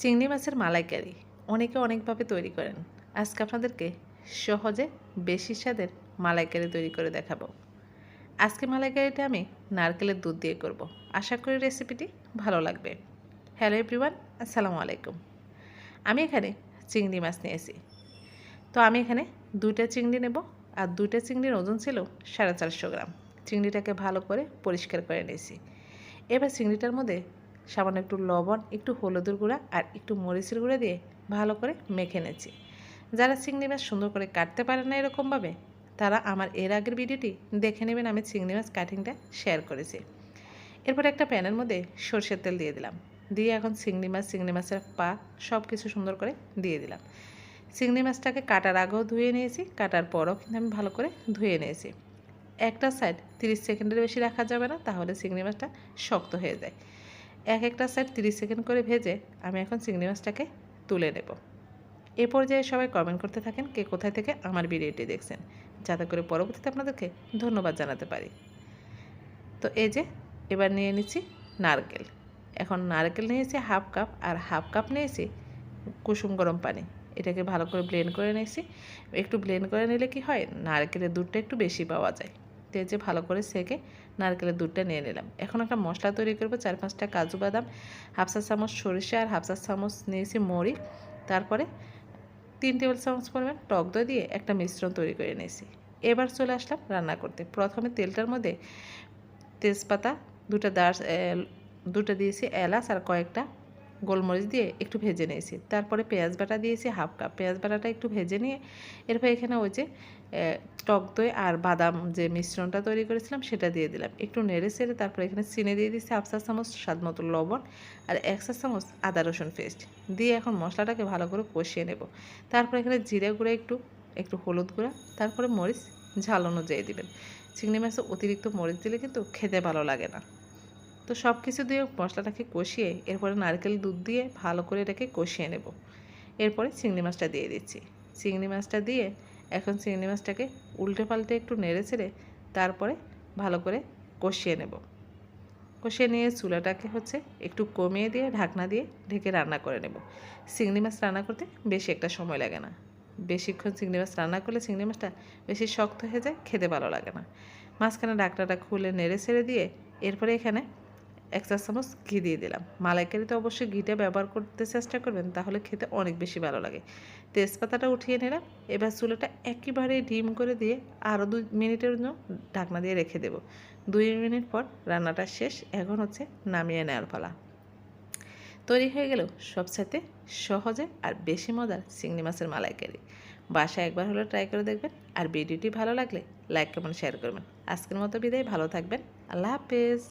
চিংড়ি মাছের মালাইকারি অনেকে অনেকভাবে তৈরি করেন। আজকে আপনাদেরকে সহজে বেশি স্বাদের মালাইকারি তৈরি করে দেখাবো। আজকে মালাইকারিটা আমি নারকেলের দুধ দিয়ে করব। আশা করি রেসিপিটি ভালো লাগবে। হ্যালো এভরিওয়ান, আসসালামু আলাইকুম। আমি এখানে চিংড়ি মাছ নিয়েছি। তো আমি এখানে দুইটা চিংড়ি নেব আর দুইটা চিংড়ির ওজন ছিল সাড়ে চারশো গ্রাম। চিংড়িটাকে ভালো করে পরিষ্কার করে নিয়েছি। এবার চিংড়িটার মধ্যে সামান্য একটু লবণ, একটু হলুদের গুঁড়া আর একটু মরিচের গুঁড়া দিয়ে ভালো করে মেখে নেছি যারা চিংড়ি মাছ সুন্দর করে কাটতে পারে না এরকমভাবে, তারা আমার এর আগের ভিডিওটি দেখে নেবেন, আমি চিংড়ি মাছ কাটিংটা শেয়ার করেছি। এরপর একটা প্যানের মধ্যে সর্ষের তেল দিয়ে দিলাম। দিয়ে এখন চিংড়ি মাছ, চিংড়ি মাছের পা সব কিছু সুন্দর করে দিয়ে দিলাম। চিংড়ি মাছটাকে কাটার আগেও ধুয়ে নিয়েছি, কাটার পরও কিন্তু আমি ভালো করে ধুয়ে নিয়েছি। একটা সাইড তিরিশ সেকেন্ডের বেশি রাখা যাবে না, তাহলে চিংড়ি মাছটা শক্ত হয়ে যায়। এক একটা সাইড তিরিশ সেকেন্ড করে ভেজে আমি এখন চিংড়ি মাছটাকে তুলে নেব। এ পর্যায়ে সবাই কমেন্ট করতে থাকেন কে কোথায় থেকে আমার ভিডিওটি দেখছেন। যাতে করে পরবর্তীতে আপনাদেরকে ধন্যবাদ জানাতে পারি। তো এই যে, এবার নিয়ে নিচ্ছি নারকেল। এখন নারকেল নিয়েছি হাফ কাপ আর হাফ কাপ নিয়েছি কুসুম গরম পানি। এটাকে ভালো করে ব্লেন্ড করে নিয়েছি। একটু ব্লেন্ড করে নিলে কি হয়? নারকেলের দুধটা একটু বেশি পাওয়া যায়। তো এই যে ভালো করে সেকে নারকেলের দুধটা নিয়ে নিলাম। এখন একটা মশলা তৈরি করব, চার পাঁচটা কাজু বাদাম হাফসা চামচ সরিষা আর হাফসা চামচ নিয়েছি মরি তারপরে তিন টেবিল চামচ পরিমাণ টক দই দিয়ে একটা মিশ্রণ তৈরি করে নিয়েছি। এবার চলে আসলাম রান্না করতে। প্রথমে তেলটার মধ্যে তেজপাতা, দুটা দার দুটো দিয়েছি এলাচ আর কয়েকটা গোলমরিচ দিয়ে একটু ভেজে নিয়েছি। তারপরে পেঁয়াজ বাটা দিয়েছি, হাফ কাপ পেঁয়াজ বাটাটা একটু ভেজে নিয়ে এরপর এখানে ওই যে টক দই আর বাদাম যে মিশ্রণটা তৈরি করেছিলাম সেটা দিয়ে দিলাম। একটু নেড়ে সেড়ে তারপরে এখানে চিনি দিয়ে দিচ্ছি হাফ চা চামচ স্বাদ মতো লবণ আর এক চা চামচ আদা রসুন পেস্ট। দিয়ে এখন মশলাটাকে ভালো করে কষিয়ে নেব। তারপর এখানে জিরে গুঁড়ো একটু একটু হলুদ গুঁড়া, তারপরে মরিচ ঝাল অনুযায়ী দেবেন। চিংড়ি মাছে অতিরিক্ত মরিচ দিলে কিন্তু খেতে ভালো লাগে না। তো সব কিছু দিয়ে মশলাটাকে কষিয়ে এরপরে নারকেল দুধ দিয়ে ভালো করে এটাকে কষিয়ে নেব। এরপরে চিংড়ি মাছটা দিয়ে দিচ্ছি। চিংড়ি মাছটা দিয়ে এখন চিংড়ি মাছটাকে উল্টে পাল্টে একটু নেড়ে ছেড়ে তারপরে ভালো করে কষিয়ে নেব। কষিয়ে নিয়ে চুলাটাকে হচ্ছে একটু কমিয়ে দিয়ে ঢাকনা দিয়ে ঢেকে রান্না করে নেব। চিংড়ি মাছ রান্না করতে বেশি একটা সময় লাগে না। বেশিক্ষণ চিংড়ি মাছ রান্না করলে চিংড়ি মাছটা বেশি শক্ত হয়ে যায়, খেতে ভালো লাগে না। মাঝখানে ডাকনাটা খুলে নেড়ে ছেড়ে দিয়ে এরপরে এখানে এক চা চামচ ঘি দিয়ে দিলাম। মালাইকারিতে অবশ্যই ঘিটা ব্যবহার করতে চেষ্টা করবেন, তাহলে খেতে অনেক বেশি ভালো লাগে। তেজপাতাটা উঠিয়ে নিলাম, এবার চুলাটা একেবারে ডিম করে দিয়ে আরও দুই মিনিটের জন্য ঢাকনা দিয়ে রেখে দেব। দুই মিনিট পর রান্নাটা শেষ, এখন হচ্ছে নামিয়ে নেওয়ার পালা। তৈরি হয়ে গেল সবসাথে সহজে আর বেশি মজার চিংড়ি মাছের মালাইকারি। বাসায় একবার হলে ট্রাই করে দেখবেন, আর ভিডিওটি ভালো লাগলে লাইক, কমেন্ট, শেয়ার করবেন। আজকের মতো বিদায়, ভালো থাকবেন, আল্লাহ হাফেজ।